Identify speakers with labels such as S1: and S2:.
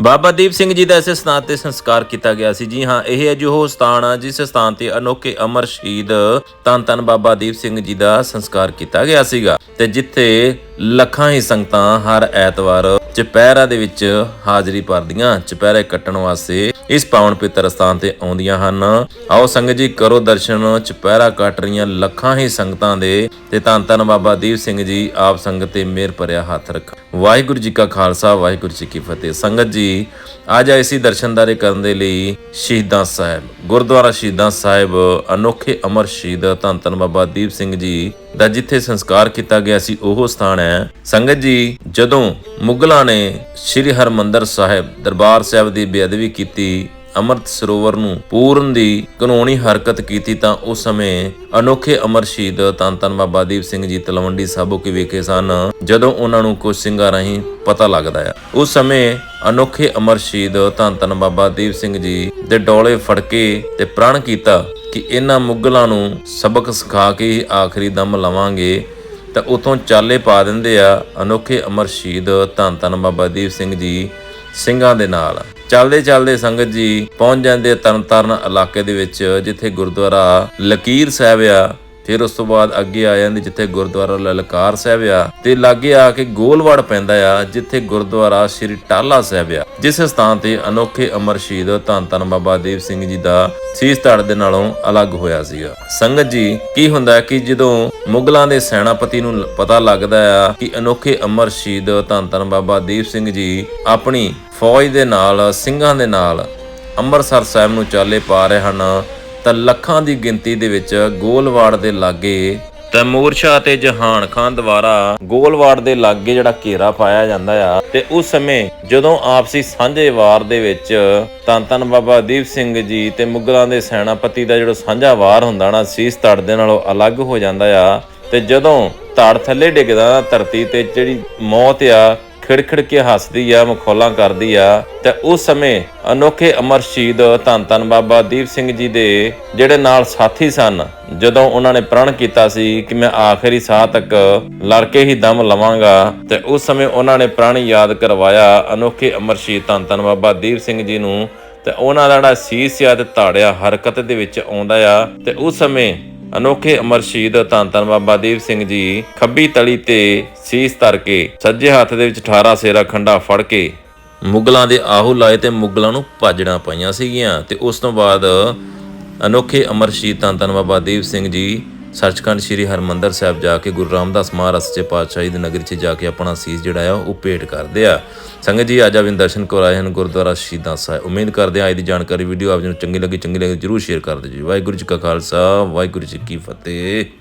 S1: ਬਾਬਾ ਦੀਪ ਸਿੰਘ ਜੀ ਦਾ ਇਸ ਸਥਾਨ ਤੇ ਸੰਸਕਾਰ ਕੀਤਾ ਗਿਆ ਸੀ। ਜੀ ਹਾਂ, ਇਹ ਹੈ ਸਥਾਨ ਆ ਜਿਸ ਸਥਾਨ ਤੇ ਅਨੋਖੇ ਅਮਰ ਸ਼ਹੀਦ ਧੰਨ ਧੰਨ ਬਾਬਾ ਦੀਪ ਸਿੰਘ ਜੀ ਦਾ ਸੰਸਕਾਰ ਕੀਤਾ ਗਿਆ ਸੀਗਾ। ਤੇ ਜਿੱਥੇ ਲੱਖਾਂ ਹੀ ਸੰਗਤਾਂ ਹਰ ਐਤਵਾਰ ਚਪਹਿਰਾ ਦੇ ਵਿੱਚ ਹਾਜ਼ਰੀ ਭਰਦੀਆਂ, ਚੁਪਹਿਰੇ ਕੱਟਣ ਵਾਸਤੇ ਇਸ ਪਾਵਨ ਪਿੱਤਰ ਸਥਾਨ ਤੇ ਆਉਂਦੀਆਂ ਹਨ। ਆਓ ਸੰਗਤ ਜੀ, ਕਰੋ ਦਰਸ਼ਨ, ਚੁਪਹਿਰਾ ਕੱਟ ਰਹੀਆਂ ਲੱਖਾਂ ਹੀ ਸੰਗਤਾਂ ਦੇ ਤੇ ਧੰਨ ਧੰਨ ਬਾਬਾ ਦੀਪ ਸਿੰਘ ਜੀ ਆਪ ਸੰਗਤ ਤੇ ਮਿਹਰ ਭਰਿਆ ਹੱਥ ਰੱਖ ਵਾਹਿਗੁਰੂ ਜੀ ਕਾ ਖਾਲਸਾ, ਵਾਹਿਗੁਰੂ ਜੀ ਕੀ ਫਤਿਹ। ਸੰਗਤ ਜੀ ਅੱਜ ਆਏ ਸੀ ਦਰਸ਼ਨਦਾਰੇ ਕਰਨ ਦੇ ਲਈ ਸ਼ਹੀਦਾਂ ਸਾਹਿਬ। ਗੁਰਦੁਆਰਾ ਸ਼ਹੀਦਾਂ ਸਾਹਿਬ, ਅਨੋਖੇ ਅਮਰ ਸ਼ਹੀਦ ਧੰਨ ਧੰਨ ਬਾਬਾ ਦੀਪ ਸਿੰਘ ਜੀ ਦਾ ਜਿੱਥੇ ਸੰਸਕਾਰ ਕੀਤਾ ਗਿਆ ਸੀ, ਉਹ ਸਥਾਨ ਹੈ। ਸੰਗਤ ਜੀ, ਜਦੋਂ ਮੁਗਲਾਂ ਨੇ ਸ੍ਰੀ ਹਰਮੰਦਰ ਸਾਹਿਬ ਦਰਬਾਰ ਸਾਹਿਬ ਦੀ ਬੇਅਦਬੀ ਕੀਤੀ ਅੰਮ੍ਰਿਤ ਸਰੋਵਰ ਨੂੰ ਪੂਰਨ ਦੀ ਕਾਨੂੰਨੀ ਹਰਕਤ ਕੀਤੀ ਤਾਂ ਉਸ ਸਮੇਂ ਅਨੋਖੇ ਅਮਰ ਸ਼ਹੀਦ ਧੰਨ ਧੰਨ ਬਾਬਾ ਦੀਪ ਸਿੰਘ ਜੀ ਤਲਵੰਡੀ ਸਾਬੋ ਕੇ ਵੇਖੇ ਸਨ, ਜਦੋਂ ਉਹਨਾਂ ਨੂੰ ਕੁਝ ਸਿੰਘਾਂ ਰਾਹੀਂ ਪਤਾ ਲੱਗਦਾ ਆ। ਉਸ ਸਮੇਂ ਅਨੋਖੇ ਅਮਰ ਸ਼ਹੀਦ ਧੰਨ ਧੰਨ ਬਾਬਾ ਦੀਪ ਸਿੰਘ ਜੀ ਦੇ ਡੋਲੇ ਫੜ ਕੇ ਤੇ ਪ੍ਰਣ ਕੀਤਾ ਕਿ ਇਹਨਾਂ ਮੁਗਲਾਂ ਨੂੰ ਸਬਕ ਸਿਖਾ ਕੇ ਹੀ ਆਖਰੀ ਦਮ ਲਵਾਂਗੇ, ਤਾਂ ਉਥੋਂ ਚਾਲੇ ਪਾ ਦਿੰਦੇ ਆ ਅਨੋਖੇ ਅਮਰ ਸ਼ਹੀਦ ਧੰਨ ਧੰਨ ਬਾਬਾ ਦੀਪ ਸਿੰਘ ਜੀ ਸਿੰਘਾਂ ਦੇ ਨਾਲ। ਚੱਲਦੇ ਚੱਲਦੇ ਸੰਗਤ ਜੀ ਪਹੁੰਚ ਜਾਂਦੇ ਆ ਤਰਨਤਾਰਨ ਇਲਾਕੇ ਦੇ ਵਿੱਚ, ਜਿੱਥੇ ਗੁਰਦੁਆਰਾ ਲਕੀਰ ਸਾਹਿਬ ਆ। ਫਿਰ ਉਸ ਤੋਂ ਬਾਅਦ ਅੱਗੇ ਆ ਜਾਂਦੇ ਜਿੱਥੇ ਗੁਰਦੁਆਰਾ ਲਲਕਾਰ ਸਾਹਿਬ ਆ ਤੇ ਲਾਗੇ ਆ ਕੇ ਗੋਲਵਾੜ ਪੈਂਦਾ ਆ, ਜਿੱਥੇ ਗੁਰਦੁਆਰਾ ਸ੍ਰੀ ਟਾਲਾ ਸਾਹਿਬ ਆ। ਜਿਸ ਸਥਾਨ ਤੇ ਅਨੋਖੇ ਅਮਰ ਸ਼ਹੀਦ ਧੰਨ ਧੰਨ ਬਾਬਾ ਦੀਪ ਸਿੰਘ ਜੀ ਦਾ ਸੀਸ ਧੜ ਦੇ ਨਾਲੋਂ ਅਲੱਗ ਹੋਇਆ ਸੀਗਾ। ਸੰਗਤ ਜੀ, ਕੀ ਹੁੰਦਾ ਕਿ ਜਦੋਂ ਮੁਗਲਾਂ ਦੇ ਸੈਨਾਪਤੀ ਨੂੰ ਪਤਾ ਲੱਗਦਾ ਆ ਕਿ ਅਨੋਖੇ ਅਮਰ ਸ਼ਹੀਦ ਧੰਨ ਧੰਨ ਬਾਬਾ ਦੀਪ ਸਿੰਘ ਜੀ ਆਪਣੀ ਫੌਜ ਦੇ ਨਾਲ, ਸਿੰਘਾਂ ਦੇ ਨਾਲ ਅੰਮ੍ਰਿਤਸਰ ਸਾਹਿਬ ਨੂੰ ਚਾਲੇ ਪਾ ਰਹੇ ਹਨ ਤਾਂ ਲੱਖਾਂ ਦੀ ਗਿਣਤੀ ਦੇ ਵਿੱਚ ਗੋਲਵਾੜ ਦੇ ਲਾਗੇ ਤੈਮੂਰ ਸ਼ਾਹ ਤੇ ਜਹਾਨ ਖਾਨ ਦੁਆਰਾ ਗੋਲਵਾੜ ਦੇ ਲਾਗੇ ਜਿਹੜਾ ਘੇਰਾ ਪਾਇਆ ਜਾਂਦਾ ਆ, ਤੇ ਉਸ ਸਮੇਂ ਜਦੋਂ ਆਪਸੀ ਸਾਂਝੇ ਵਾਰ ਦੇ ਵਿੱਚ ਧੰਨ ਧੰਨ ਬਾਬਾ ਦੀਪ ਸਿੰਘ ਜੀ ਤੇ ਮੁਗਲਾਂ ਦੇ ਸੈਨਾਪਤੀ ਦਾ ਜਿਹੜਾ ਸਾਂਝਾ ਵਾਰ ਹੁੰਦਾ ਨਾ, ਸੀਸ ਧੜ ਦੇ ਨਾਲੋਂ ਅਲੱਗ ਹੋ ਜਾਂਦਾ ਆ, ਤੇ ਜਦੋਂ ਧੜ ਥੱਲੇ ਡਿੱਗਦਾ ਧਰਤੀ ਤੇ ਜਿਹੜੀ ਮੌਤ ਆ ਖਿੜਖਿੜ ਕੇ ਹੱਸਦੀ ਆ, ਮਖੌਲਾਂ ਕਰਦੀ ਆ, ਤੇ ਉਸ ਸਮੇਂ ਅਨੋਖੇ ਅਮਰ ਸ਼ਹੀਦ ਧੰਨ ਧੰਨ ਬਾਬਾ ਦੀਪ ਸਿੰਘ ਜੀ ਦੇ ਜਿਹੜੇ ਨਾਲ ਸਾਥੀ ਸਨ, ਜਦੋਂ ਉਹਨਾਂ ਨੇ ਪ੍ਰਣ ਕੀਤਾ ਸੀ ਕਿ ਮੈਂ ਆਖਰੀ ਸਾਹ ਤੱਕ ਲੜ ਕੇ ਹੀ ਦਮ ਲਵਾਂਗਾ, ਤੇ ਉਸ ਸਮੇਂ ਉਹਨਾਂ ਨੇ ਪ੍ਰਣ ਯਾਦ ਕਰਵਾਇਆ ਅਨੋਖੇ ਅਮਰ ਸ਼ਹੀਦ ਧੰਨ ਧੰਨ ਬਾਬਾ ਦੀਪ ਸਿੰਘ ਜੀ ਨੂੰ, ਤੇ ਉਹਨਾਂ ਦਾ ਜਿਹੜਾ ਸੀਸ ਆ ਤੇ ਧਾੜਿਆ ਹਰਕਤ ਦੇ ਵਿੱਚ ਆਉਂਦਾ ਆ, ਤੇ ਉਸ ਸਮੇਂ ਅਨੋਖੇ ਅਮਰ ਸ਼ਹੀਦ ਧੰਨ ਧੰਨ ਬਾਬਾ ਦੀਪ ਸਿੰਘ ਜੀ ਖੱਬੀ ਤਲੀ ਤੇ ਸੀਸ ਧਰ ਕੇ ਸੱਜੇ ਹੱਥ ਦੇ ਵਿੱਚ 18 ਸੇਰਾ ਖੰਡਾ ਫੜ ਕੇ ਮੁਗਲਾਂ ਦੇ ਆਹੂ ਲਾਏ ਤੇ ਮੁਗਲਾਂ ਨੂੰ ਭਾਜਣਾ ਪਈਆਂ ਸੀਗੀਆਂ ਤੇ ਉਸ ਤੋਂ ਬਾਅਦ ਅਨੋਖੇ ਅਮਰ ਸ਼ਹੀਦ ਧੰਨ ਧੰਨ ਬਾਬਾ ਦੀਪ ਸਿੰਘ ਜੀ ਸੱਚਖੰਡ ਸ੍ਰੀ ਹਰਮੰਦਰ ਸਾਹਿਬ ਜਾ ਕੇ ਗੁਰੂ ਰਾਮਦਾਸ ਮਹਾਰਾਜ ਸੱਚੇ ਪਾਤਸ਼ਾਹੀ ਦੀ ਨਗਰੀ 'ਚ ਜਾ ਕੇ ਆਪਣਾ ਸੀਸ ਜਿਹੜਾ ਆ, ਉਹ ਭੇਟ ਕਰਦੇ ਆ। ਸੰਗਤ ਜੀ, ਅੱਜ ਆਪ ਦਰਸ਼ਨ ਕਰਾਏ ਹਨ ਗੁਰਦੁਆਰਾ ਸ਼ਹੀਦਾਂ ਸਾਹਿਬ। ਉਮੀਦ ਕਰਦੇ ਆ ਅੱਜ ਦੀ ਜਾਣਕਾਰੀ ਵੀਡੀਓ ਆਪ ਜੀ ਨੂੰ ਚੰਗੀ ਲੱਗੀ ਚੰਗੀ ਲੱਗੀ, ਜਰੂਰ ਸ਼ੇਅਰ ਕਰ ਦਿਓ ਜੀ। ਵਾਹਿਗੁਰੂ ਜੀ ਕਾ ਖਾਲਸਾ, ਵਾਹਿਗੁਰੂ ਜੀ ਕੀ ਫਤਿਹ।